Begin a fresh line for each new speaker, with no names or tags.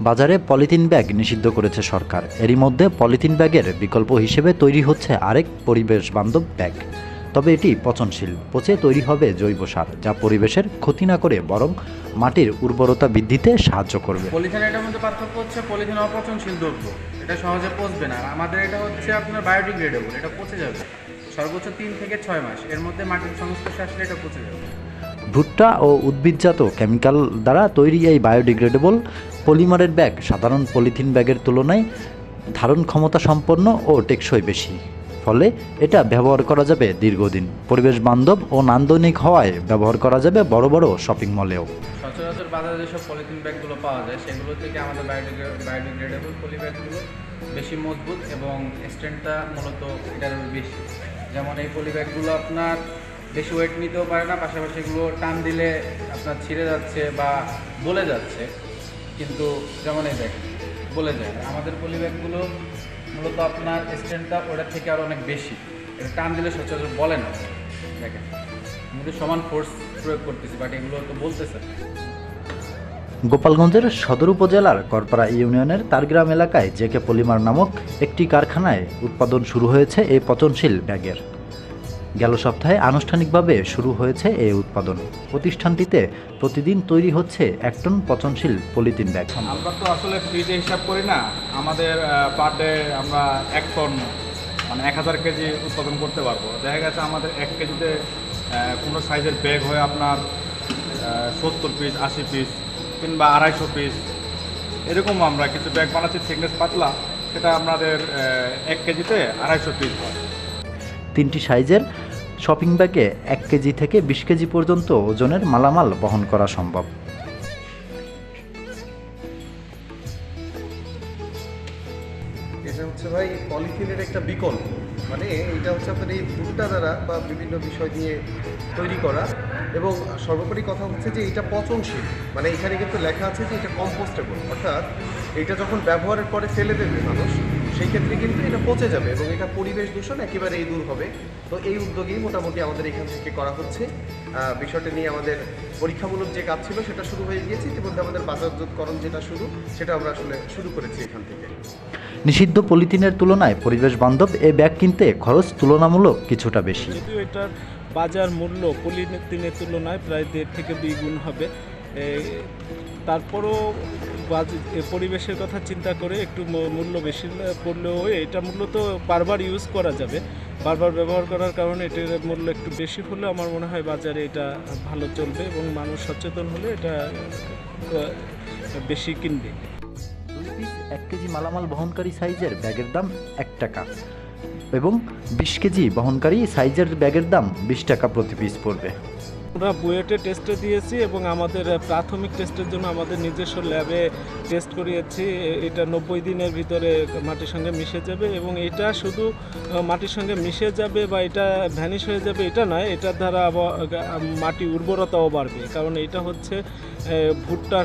বাজারে polythene bag নিষিদ্ধ করেছে সরকার। এরই মধ্যে পলিথিন ব্যাগের বিকল্প হিসেবে তৈরি হচ্ছে আরেক পরিবেশ বান্ধব ব্যাগ। তবে এটি পচনশীল, পচে তৈরি হবে জৈব সার, যা পরিবেশের ক্ষতি না করে বরং মাটির উর্বরতা বৃদ্ধিতে সাহায্য করবে।
পলিথিন এটার মধ্যে পার্থক্য হচ্ছে পলিথিন অপচনশীল দ্রব্য। এটা সহজে পচবে না। আমাদের এটা হচ্ছে আপনার বায়োডিগ্রেডেবল এটা পচে যাবে। সর্বোচ্চ তিন থেকে ছয় মাস। এর মধ্যে মাটির সংস্পর্শে আসলে এটা পচে যাবে।
ভুট্টা ও উদ্ভিদজাত কেমিক্যাল দ্বারা তৈরি এই বায়োডিগ্রেডেবল পলিমারের ব্যাগ সাধারণ পলিথিন ব্যাগের তুলনায় ধারণ ক্ষমতা সম্পন্ন ও টেকসই বেশি। ফলে এটা ব্যবহার করা যাবে দীর্ঘদিন। পরিবেশ বান্ধব ও নান্দনিক হওয়ায় ব্যবহার করা যাবে বড় বড় শপিং মলেও।
সচরাচর বাজারে যেসব পলিথিন ব্যাগগুলো পাওয়া যায়, সেগুলো থেকে আমাদের বায়োডিগ্রেডেবল পলি ব্যাগগুলো বেশি মজবুত এবং স্ট্রেন্থটা মূলত এটার বেশি। যেমন এই পলি ব্যাগগুলো আপনার বেশি ওয়েট নিতেও পারে না, পাশাপাশি এগুলো টান দিলে আপনার ছিঁড়ে যাচ্ছে বা বলে যাচ্ছে। কিন্তু যেমন এই বলে যায়। আমাদের পলি ব্যাগগুলো মূলত আপনার স্ট্যান্ডটা ওটার থেকে আরও অনেক বেশি। এটা টান দিলে সচরাচর বলে না। দেখেন, আমাদের সমান ফোর্স প্রয়োগ করতেছি বাট এগুলো তো বলতেছে।
গোপালগঞ্জের সদর উপজেলার করপাড়া ইউনিয়নের তারগ্রাম এলাকায় জেকে পলিমার নামক একটি কারখানায় উৎপাদন শুরু হয়েছে এই পচনশীল ব্যাগের। গেল সপ্তাহে আনুষ্ঠানিকভাবে শুরু হয়েছে এই উৎপাদন। প্রতিষ্ঠানটিতে প্রতিদিন তৈরি হচ্ছে এক টন পচনশীল পলিথিন ব্যাগ।
আমরা তো আসলে ফ্রিতে হিসাব করি না আমাদের পার ডে আমরা এক টন মানে এক হাজার কেজি উৎপাদন করতে পারব। দেখা গেছে আমাদের এক কেজিতে কোনো সাইজের ব্যাগ হয় আপনার সত্তর পিস আশি পিস কিংবা আড়াইশো পিস এরকম আমরা কিছু ব্যাগ বানাচ্ছি থিকনেস পাতলা সেটা আমাদের এক কেজিতে আড়াইশো পিস হয়।
তিনটি সাইজের শপিং ব্যাগে এক কেজি থেকে বিশ কেজি পর্যন্ত ওজনের মালামাল বহন করা সম্ভব।
এটা হচ্ছে ভাই পলিথিনের একটা বিকল্প। মানে এটা হচ্ছে আপনার এই দ্বারা বা বিভিন্ন বিষয় দিয়ে তৈরি করা। এবং সর্বোপরি কথা হচ্ছে যে এটা পচনশীল। মানে এখানে কিন্তু লেখা আছে যে এটা কম্পোস্টেবল। অর্থাৎ এটা যখন ব্যবহারের পরে ফেলে দেবে মানুষ সেই ক্ষেত্রে কিন্তু এটা পচে যাবে এবং এটা পরিবেশ দূষণ একেবারেই দূর হবে। তো এই উদ্যোগেই মোটামুটি আমাদের এখান থেকে করা হচ্ছে। বিষয়টা নিয়ে আমাদের পরীক্ষামূলক যে কাজ ছিল সেটা শুরু হয়ে গিয়েছে। ইতিমধ্যে আমাদের বাজারজাতকরণ যেটা শুরু সেটা আমরা আসলে শুরু করেছি এখান থেকে।
নিষিদ্ধ পলিথিনের তুলনায় পরিবেশ বান্ধব এ ব্যাগ কিনতে খরচ তুলনামূলক কিছুটা বেশি।
যদিও এটার বাজার মূল্য পলিথিনের তুলনায় প্রায় দেড় থেকে দুই গুণ হবে। তারপরও পরিবেশের কথা চিন্তা করে একটু মূল্য বেশি পড়লেও এটা মূলত বারবার ইউজ করা যাবে। বারবার ব্যবহার করার কারণে এটার মূল্য একটু বেশি হলে আমার মনে হয় বাজারে এটা ভালো চলবে এবং মানুষ সচেতন হলে এটা বেশি কিনবে।
এক কেজি মালামাল বহনকারী সাইজের ব্যাগের দাম এক টাকা এবং বিশ কেজি বহনকারী সাইজের ব্যাগের দাম বিশ টাকা প্রতি পিস পড়বে।
আমরা বুয়েটে টেস্টে দিয়েছি এবং আমাদের প্রাথমিক টেস্টের জন্য আমাদের নিজস্ব ল্যাবে টেস্ট করিয়েছি। এটা নব্বই দিনের ভিতরে মাটির সঙ্গে মিশে যাবে এবং এটা শুধু মাটির সঙ্গে মিশে যাবে বা এটা ভ্যানিশ হয়ে যাবে, এটা নয়, এটার দ্বারা মাটি উর্বরতাও বাড়বে। কারণ এটা হচ্ছে ভুট্টার